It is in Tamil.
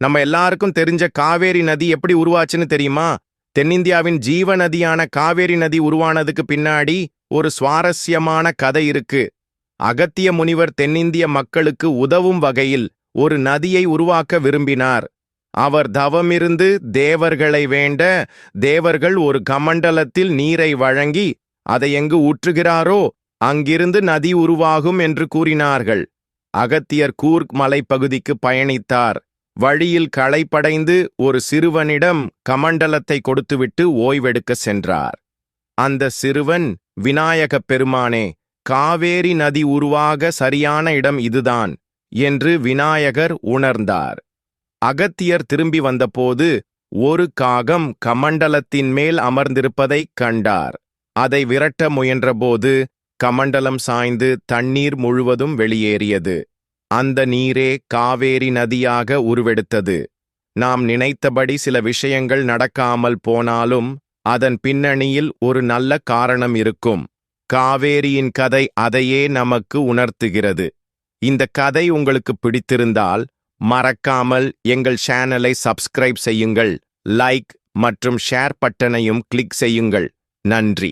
நம்ம எல்லாருக்கும் தெரிஞ்ச காவேரி நதி எப்படி உருவாச்சுன்னு தெரியுமா? தென்னிந்தியாவின் ஜீவ நதியான காவேரி நதி உருவானதுக்கு பின்னாடி ஒரு சுவாரஸ்யமான கதை இருக்கு. அகத்திய முனிவர் தென்னிந்திய மக்களுக்கு உதவும் வகையில் ஒரு நதியை உருவாக்க விரும்பினார். அவர் தவமிருந்து தேவர்களை வேண்ட தேவர்கள் ஒரு கமண்டலத்தில் நீரை வழங்கி அதை எங்கு ஊற்றுகிறாரோ அங்கிருந்து நதி உருவாகும் என்று கூறினார்கள். அகத்தியர் கூர்க் மலைப்பகுதிக்கு பயணித்தார். வழியில் களைப்படைந்து ஒரு சிறுவனிடம் கமண்டலத்தை கொடுத்துவிட்டு ஓய்வெடுக்க சென்றார். அந்த சிறுவன் விநாயகப் பெருமானே காவேரி நதி உருவாக சரியான இடம் இதுதான் என்று விநாயகர் உணர்ந்தார். அகத்தியர் திரும்பி வந்தபோது ஒரு காகம் கமண்டலத்தின் மேல் அமர்ந்திருப்பதைக் கண்டார். அதை விரட்ட முயன்றபோது கமண்டலம் சாய்ந்து தண்ணீர் முழுவதும் வெளியேறியது. அந்த நீரே காவேரி நதியாக உருவெடுத்தது. நாம் நினைத்தபடி சில விஷயங்கள் நடக்காமல் போனாலும் அதன் பின்னணியில் ஒரு நல்ல காரணம் இருக்கும். காவேரியின் கதை அதையே நமக்கு உணர்த்துகிறது. இந்த கதை உங்களுக்கு பிடித்திருந்தால் மறக்காமல் எங்கள் சேனலை சப்ஸ்கிரைப் செய்யுங்கள் லைக் மற்றும் ஷேர் பட்டனையும் கிளிக் செய்யுங்கள். நன்றி.